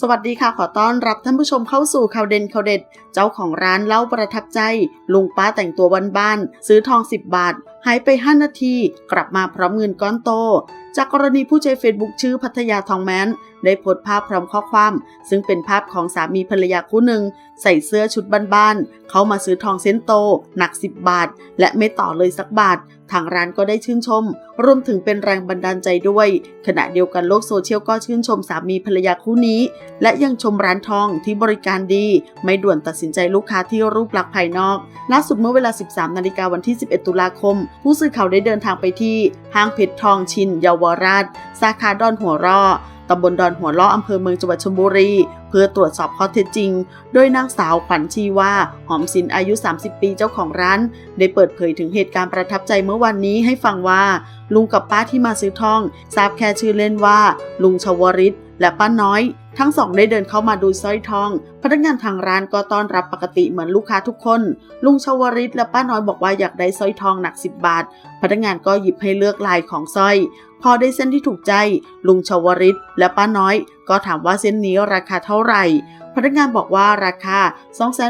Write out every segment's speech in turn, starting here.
สวัสดีค่ะขอต้อนรับท่านผู้ชมเข้าสู่ข่าวเด่นข่าวเด็ด เจ้าของร้านเล่าประทับใจ ลุงป้าแต่งตัวบ้าน ซื้อทอง 10 บาท หายไป 5 นาที กลับมาพร้อมเงินก้อนโต จากกรณีผู้ใช้เฟซบุ๊กชื่อพัทยาทองแมนได้โพสต์ภาพพร้อมข้อความ ซึ่งเป็นภาพของสามีภรรยาคู่หนึ่ง ใส่เสื้อชุดบ้านๆเขามาซื้อทองเส้นโต หนัก 10 บาท และไม่ต่อเลยสักบาท ทางร้านก็ได้ชื่นชม รวมถึงเป็นแรงบันดาลใจด้วย ขณะเดียวกันโลกโซเชียลก็ชื่นชมสามีภรรยาคู่นี้ และยังชมร้านทองที่บริการดี ไม่ด่วนตัดสินใจลูกค้าที่รูปลักษณ์ภายนอกล่าสุดเมื่อเวลา 13 นาฬิกาวันที่ 11 ตุลาคมผู้สื่อข่าวได้เดินทางไปที่ห้างเพชรทองชินเยาวราช สาขาดอนหัวร่อตำบลดอนหัวล้ออำเภอเมืองจังหวัดชลบุรี เพื่อตรวจสอบข้อเท็จจริง โดยนางสาวขวัญชีว่าหอมสินอายุ 30 ปีเจ้าของร้าน ได้เปิดเผยถึงเหตุการณ์ประทับใจเมื่อวันนี้ให้ฟังว่า ลุงกับป้าที่มาซื้อทอง ทราบแค่ชื่อเล่นว่า ลุงชวริตและป้าน้อย ทั้งสองได้เดินเข้ามาดูสร้อยทอง พนักงานทางร้านก็ต้อนรับปกติเหมือนลูกค้าทุกคน ลุงชาวริตและป้าน้อยบอกว่าอยากได้สร้อยทองหนัก 10 บาท พนักงานก็หยิบให้เลือกลายของสร้อย พอได้เส้นที่ถูกใจ ลุงชาวริตและป้าน้อย ก็ถามว่าเส้นนี้ราคาเท่าไหร่ พนักงานบอกว่าราคา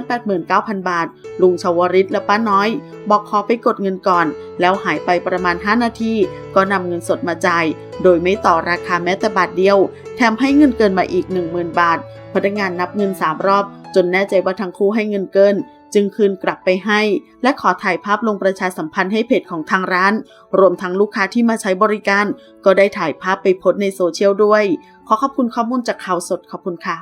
289,000 บาท ลุงชาวริตและป้าน้อย บอกขอไปกดเงินก่อน แล้วหายไปประมาณ 5 นาที ก็นำเงินสดมาจ่าย โดยไม่ต่อราคาแม้แต่บาทเดียว แถมให้เงินเกินมาอีก10,000 บาท พนักงานนับเงิน 3 รอบ จนแน่ใจว่าทั้งคู่ให้เงินเกิน จึงคืนกลับไปให้ และขอถ่ายภาพลงประชาสัมพันธ์ให้เพจของทางร้าน รวมทั้งลูกค้าที่มาใช้บริการ ก็ได้ถ่ายภาพไปโพสในโซเชียลด้วย ขอขอบคุณข้อมูลจากข่าวสดขอบคุณค่ะ